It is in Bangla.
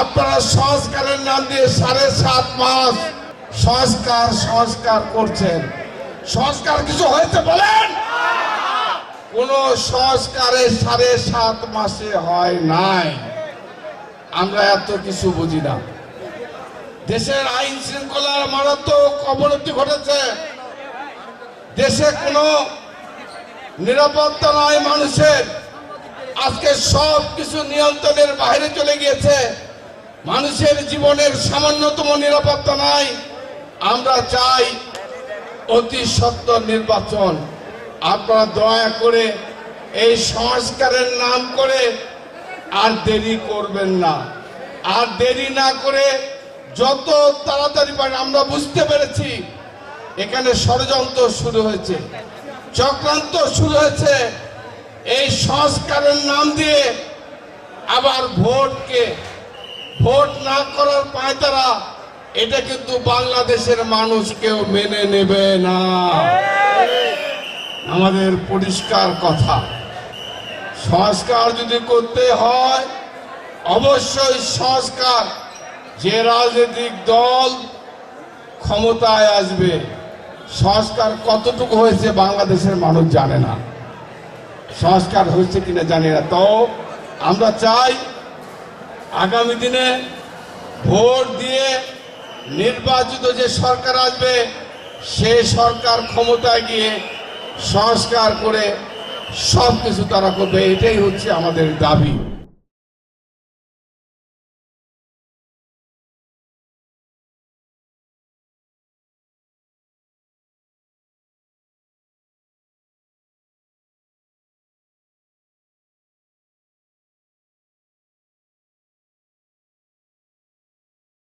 আপনারা সংস্কারের নাম দিয়ে সাড়ে সাত মাস সংস্কার সংস্কার করছেন। সংস্কার কিছু হয়েছে বলেন? কোন সংস্কারে সাড়ে সাত মাসে হয় নাই। আমরা এত কিছু বুঝি না। দেশের আইন শৃঙ্খলার মারাত্মক অবনতি ঘটেছে। দেশে কোনো নিরাপত্তা নয় মানুষের। আজকে সব কিছু নিয়ন্ত্রণের বাইরে চলে গিয়েছে। মানুষের জীবনের সামান্যতম নিরাপত্তা নাই। আমরা চাই অতি সত্য নির্বাচন। আপনারা দয়া করে এই সংস্কারের নাম করে আর দেরি করবেন না। আর দেরি না করে যত তাড়াতাড়ি পারেন, আমরা বুঝতে পেরেছি এখানে ষড়যন্ত্র শুরু হয়েছে, চক্রান্ত শুরু হয়েছে। এই সংস্কারের নাম দিয়ে আবার ভোটকে ভোট না করার পায়তারা, এটা কিন্তু বাংলাদেশের মানুষ কেউ মেনে নেবে না। আমাদের পরিষ্কার কথা, সংস্কার যদি করতে হয়, অবশ্যই সংস্কার। যে রাজনৈতিক দল ক্ষমতায় আসবে, সংস্কার কতটুকু হয়েছে বাংলাদেশের মানুষ জানে না। সংস্কার হয়েছে কিনা জানি না। তো আমরা চাই আগামী দিনে ভোট দিয়ে নির্বাচিত যে সরকার আসবে সে সরকার ক্ষমতায় গিয়ে সংস্কার করে সব কিছু তারা করবে। এটাই হচ্ছে আমাদের দাবি।